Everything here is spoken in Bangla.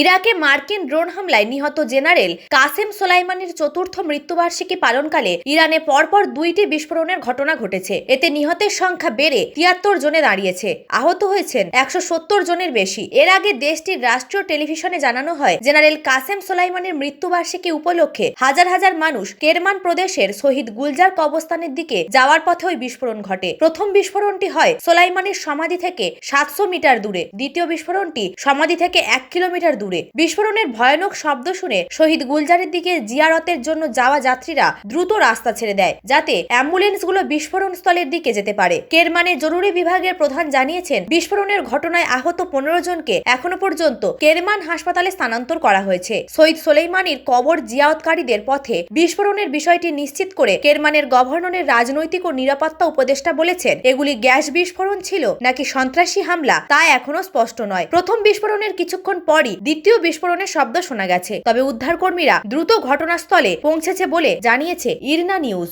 ইরাকে মার্কিন ড্রোন হামলায় নিহত জেনারেল কাসেম সোলাইমানির চতুর্থ মৃত্যুবার্ষিকী পালনকালে ইরানে পরপর দুইটি বিস্ফোরণের ঘটনা ঘটেছে। এতে নিহতের সংখ্যা বেড়ে তিয়াত্তর জনে দাঁড়িয়েছে। আহত হয়েছেন একশো সত্তর জনের বেশি। এর আগে দেশটির রাষ্ট্রীয় টেলিভিশনে জানানো হয়, জেনারেল কাসেম সোলাইমানের মৃত্যুবার্ষিকী উপলক্ষে হাজার হাজার মানুষ কেরমান প্রদেশের শহীদ গুলজার কবস্থানের দিকে যাওয়ার পথে ওই বিস্ফোরণ ঘটে। প্রথম বিস্ফোরণটি হয় সোলাইমানির সমাধি থেকে সাতশো মিটার দূরে। দ্বিতীয় বিস্ফোরণটি সমাধি থেকে এক কিলোমিটার দূরে। বিস্ফোরণের ভয়ানক শব্দ শুনে শহীদ গুলজারের দিকে জিয়ারতের জন্য যাওয়া যাত্রীরা দ্রুত রাস্তা ছেড়ে দেয়, যাতে অ্যাম্বুলেন্সগুলো বিস্ফোরণ স্থলের দিকে যেতে পারে। কেরমানের জরুরি বিভাগের প্রধান জানিয়েছেন, বিস্ফোরণের ঘটনায় আহত পনেরো জনকে এখনও পর্যন্ত কেরমান হাসপাতালে স্থানান্তর করা হয়েছে। শহীদ সোলেইমানির কবর জিয়ারতকারীদের পথে বিস্ফোরণের বিষয়টি নিশ্চিত করে কেরমানের গভর্নরের রাজনৈতিক ও নিরাপত্তা উপদেষ্টা বলেছেন, এগুলি গ্যাস বিস্ফোরণ ছিল নাকি সন্ত্রাসী হামলা তা এখনও স্পষ্ট নয়। প্রথম বিস্ফোরণের কিছুক্ষণ পরই দ্বিতীয় বিস্ফোরণের শব্দ শোনা গেছে। তবে উদ্ধারকর্মীরা দ্রুত ঘটনাস্থলে পৌঁছেছে বলে জানিয়েছে ইরনা নিউজ।